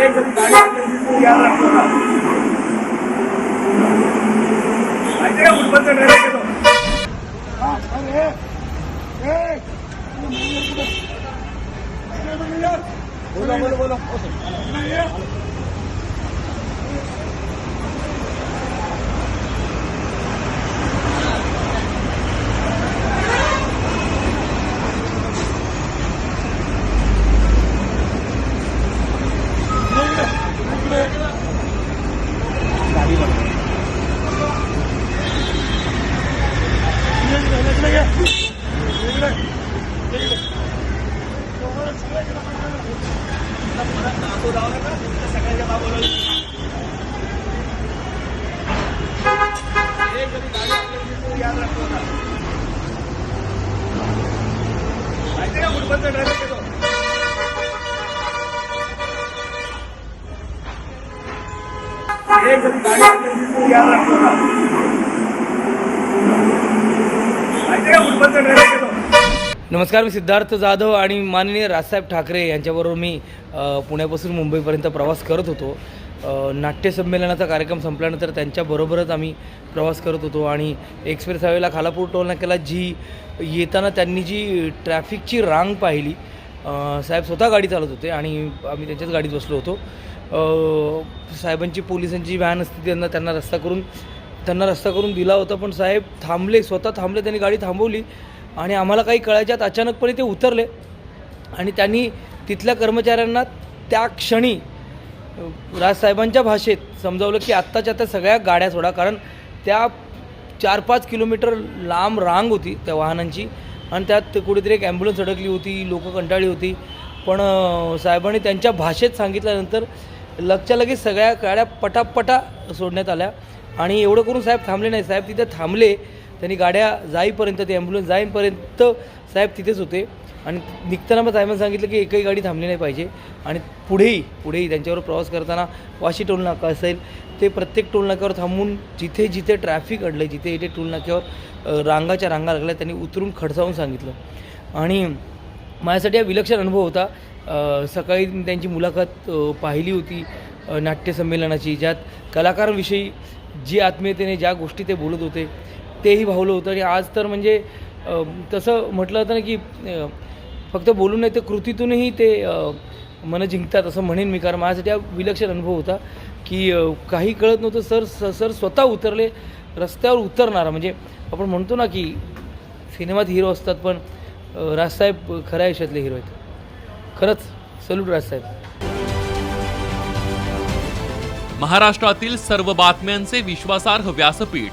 एक बोला बोला. यायला लागतो ना. माहिती आहे का फुटबॉलचा डायरेक्ट येतो ना. माहिती का डायरेक्ट येतो एक गाडी आपल्याला लागतो ना. माहिती आहे डायरेक्ट नमस्कार मी सिद्धार्थ जाधव आणि माननीय राजसाहेब ठाकरे यांच्याबरोबर मी पुण्यापासून मुंबईपर्यंत प्रवास करत होतो. नाट्यसंमेलनाचा कार्यक्रम संपल्यानंतर त्यांच्याबरोबरच आम्ही प्रवास करत होतो आणि एक्सप्रेस हायवेला खालापूर टोल नाक्याला जी येताना त्यांनी जी ट्रॅफिकची रांग पाहिली साहेब स्वतः गाडी चालत होते आणि आम्ही त्यांच्याच गाडीत बसलो होतो. साहेबांची पोलिसांची व्हॅन असते त्यांना त्यांना रस्ता करून त्यांना रस्ता करून दिला होता पण साहेब थांबले स्वतः थांबले त्यांनी गाडी थांबवली. आणि आम्हाला काही कळायच्यात अचानकपणे ते उतरले. आणि त्यांनी तिथल्या कर्मचाऱ्यांना त्या क्षणी राजसाहेबांच्या भाषेत समजावलं की आत्ताच्या त्या सगळ्या गाड्या सोडा. कारण त्या चार पाच किलोमीटर लांब रांग होती त्या वाहनांची. आणि त्यात कुठेतरी एक ॲम्ब्युलन्स अडकली होती लोक कंटाळली होती. पण साहेबांनी त्यांच्या भाषेत सांगितल्यानंतर लगच्या लगेच सगळ्या गाड्या पटापटा सोडण्यात आल्या. आणि एवढं करून साहेब थांबले नाही. साहेब तिथे थांबले. त्यांनी गाड्या जाईपर्यंत ते ॲम्ब्युलन्स जाईपर्यंत साहेब तिथेच होते. आणि निघताना मग साहेबांनी सांगितलं की एकही गाडी थांबली नाही पाहिजे. आणि पुढेही पुढेही त्यांच्यावर प्रवास करताना वाशी टोल नाका असेल ते प्रत्येक टोल नाक्यावर थांबून जिथे जिथे ट्रॅफिक अडलं जिथे जिथे टोल नाक्यावर रांगाच्या रांगा लागल्या त्यांनी उतरून खडसावून सांगितलं. आणि माझ्यासाठी हा विलक्षण अनुभव होता. सकाळी त्यांची मुलाखत पाहिली होती नाट्यसंमेलनाची ज्यात कलाकारांविषयी जी आत्मीयतेने ज्या गोष्टी ते बोलत होते तेही भावलं होतं आणि आज तर म्हणजे तसं म्हटलं होतं ना की फक्त बोलून नाही तर कृतीतूनही ते मन मनं जिंकतात असं म्हणेन मी. कारण माझ्यासाठी हा विलक्षण अनुभव होता की काही कळत नव्हतं सर स- सर स्वतः उतरले रस्त्यावर उतरणारा. म्हणजे आपण म्हणतो ना की सिनेमात हिरो असतात पण राजसाहेब खऱ्या आयुष्यातले हिरो आहेत. खरंच सल्यूट राजसाहेब. महाराष्ट्रातील सर्व बातम्यांचे विश्वासार्ह व्यासपीठ.